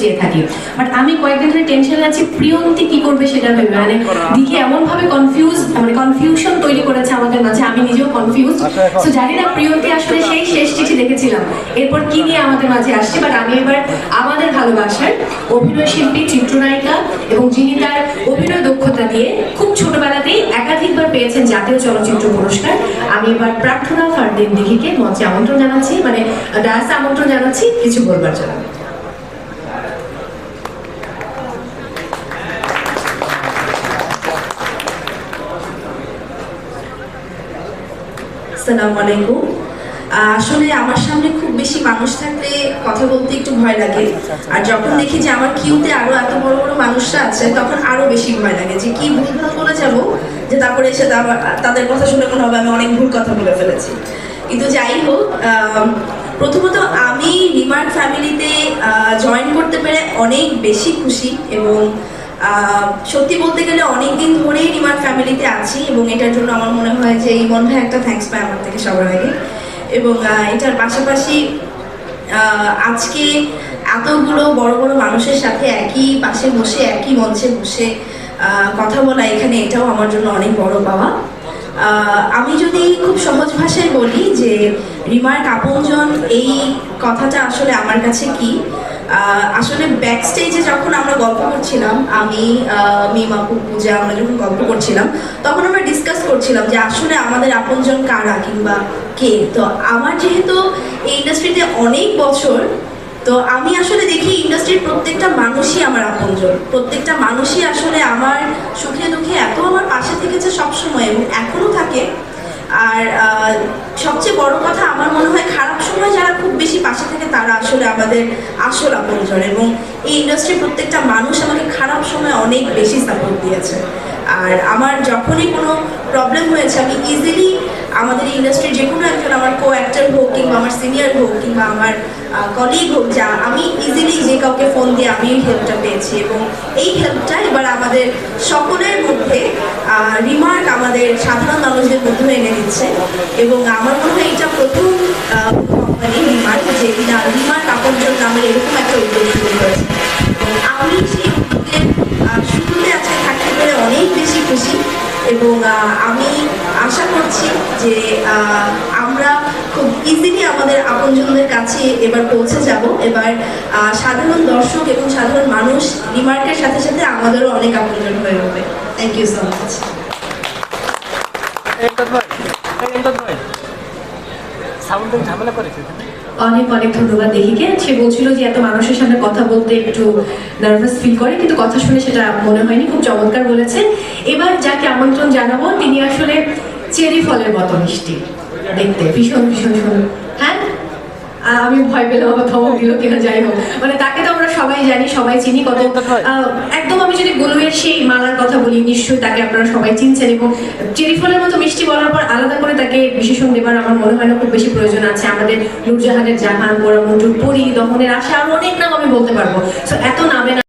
চেয়ে থাকি। বাট আমি কয়েকদিন ধরে টেনশনে আছি প্রিয়ন্তি কি করবে সেটা ভেবে। মানে দিকে এমন ভাবে কনফিউজ মানে কনফিউশন তৈরি করেছে আমাদের মাঝে আমি নিজেও কনফিউজ তো জানি না প্রিয়ন্তি আসলে সেই শেষ চিঠি দেখেছিলাম। এরপর কি নিয়ে আমাদের মাঝে আসছে বাট আমি এবার আমাদের ভালোবাসার অভিনয় শিল্পী চিত্রনায়িকা এবং যিনি তার অভিনয় দক্ষতা দিয়ে খুব ছোটবেলাতেই একাধিকবার পেয়েছেন জাতীয় চলচ্চিত্র পুরস্কার। আমি এবার প্রার্থনা ফারদিন দিঘিকে মঞ্চে আমন্ত্রণ জানাচ্ছি মানে ডান্সে আমন্ত্রণ জানাচ্ছি কিছু বলবার জন্য। আসসালামু আলাইকুম। আসলে আমার সামনে খুব বেশি মানুষ থাকলে কথা বলতে একটু ভয় লাগে। আর যখন দেখি যে আমার কিউতে আরও এত বড় বড় মানুষরা আছে তখন আরও বেশি ভয় লাগে যে কি ভুলভাল বলে যাব যে তারপরে এসে তাদের কথা শুনে মনে হবে আমি অনেক ভুল কথা বলে ফেলেছি। কিন্তু যাই হোক আহ, প্রথমত আমি রিমার্ট ফ্যামিলিতে জয়েন করতে পেরে অনেক বেশি খুশি এবং সত্যি বলতে গেলে অনেক দিন ধরেই রিমার ফ্যামিলিতে আছি এবং এটার জন্য আমার মনে হয় যে ইমন ভাই একটা থ্যাঙ্কস পায় আমার থেকে সবার আগে। এবং এটার পাশাপাশি আজকে এতগুলো বড় বড় মানুষের সাথে একই পাশে বসে, একই মঞ্চে বসে কথা বলা এখানে এটাও আমার জন্য অনেক বড় পাওয়া। আমি যদি খুব সহজ ভাষায় বলি যে, রিমার কাপনজন এই কথাটা আসলে আমার কাছে কি? আসলে ব্যাক স্টেজে যখন আমরা গল্প করছিলাম আমি আহ, মিম আপু পূজা আমরা যখন গল্প করছিলাম তখন আমরা ডিসকাস করছিলাম যে আসলে আমাদের আপনজন কারা কিংবা কে? তো আমার যেহেতু এই ইন্ডাস্ট্রিতে অনেক বছর তো আমি আসলে দেখি ইন্ডাস্ট্রির প্রত্যেকটা মানুষই আমার আপনজন। প্রত্যেকটা মানুষই আসলে আমার সুখে দুঃখে এত আমার পাশে থেকেছে সবসময় এবং এখনও থাকে। আর সবচেয়ে বড় কথা আমার মনে হয় খারাপ সময় যারা খুব বেশি পাশে থাকে তারা আসলে আমাদের আসল আপনজন এবং এই ইন্ডাস্ট্রির প্রত্যেকটা মানুষ আমাকে খারাপ সময় অনেক বেশি সাপোর্ট দিয়েছে। আর আমার যখনই কোনো প্রবলেম হয়েছে, আমি ইজিলি আমাদের ইন্ডাস্ট্রির যে কোনো একজন আমার কো অ্যাক্টর হোক কিংবা আমার সিনিয়র হোক কিংবা আমার কলিগ হোক, যা আমি ইজিলি যে কাউকে ফোন দিয়ে আমি হেল্পটা পেয়েছি এবং এই হেল্পটা এবার আমাদের সকলের মধ্যে রিমার্ক আমাদের সাধারণ মানুষদের মধ্যে এনে দিচ্ছে এবং আমার মনে হয় এটা প্রথম কোম্পানি রিমার্ক যে কিনা রিমার্ক আপনজন নামের এরকম একটা উদ্যোগ শুরু করেছে আমি সেই উদ্যোগের শুরুতে আজকে থাকতে পেরে অনেক বেশি খুশি এবং আমি আশা করছি যে আমরা খুব ইজিলি আমাদের আপনজনদের কাছে এবার পৌঁছে যাব। এবার সাধারণ দর্শক এবং সাধারণ মানুষ রিমার্কের সাথে সাথে আমাদেরও অনেক আপনজন হয়ে উঠবে। থ্যাংক ইউ সো মাচ অনেক অনেক ধন্যবাদ দেহিকে। সে বলছিল যে এত মানুষের সামনে কথা বলতে একটু নার্ভাস ফিল করে কিন্তু কথা শুনে সেটা মনে হয়নি খুব চমৎকার বলেছে। এবার যাকে আমন্ত্রণ জানাব তিনি আসলে চেরি ফলের মতো মিষ্টি। দেখতে ভীষণ ভীষণ সুন্দর হ্যাঁ? আমি ভয় পেলাম আমার ধমক দিল কিনা যাই হোক। মানে তাকে তো আমরা সবাই জানি সবাই চিনি কত। একদম আমি যদি গোলুয়ের সেই মালার কথা বলি নিশ্চয়ই তাকে আপনারা সবাই চিনছেন এবং চেরি ফলের মতো মিষ্টি বলার পর আলাদা করে তাকে বিশেষণ দেবার আমার মনে হয় না খুব বেশি প্রয়োজন আছে। আমাদের নূরজাহানের জাহান গোড়া মন্টুর পরি দমনের আশা আরও অনেক নাম আমি বলতে পারব। তো এত নামে না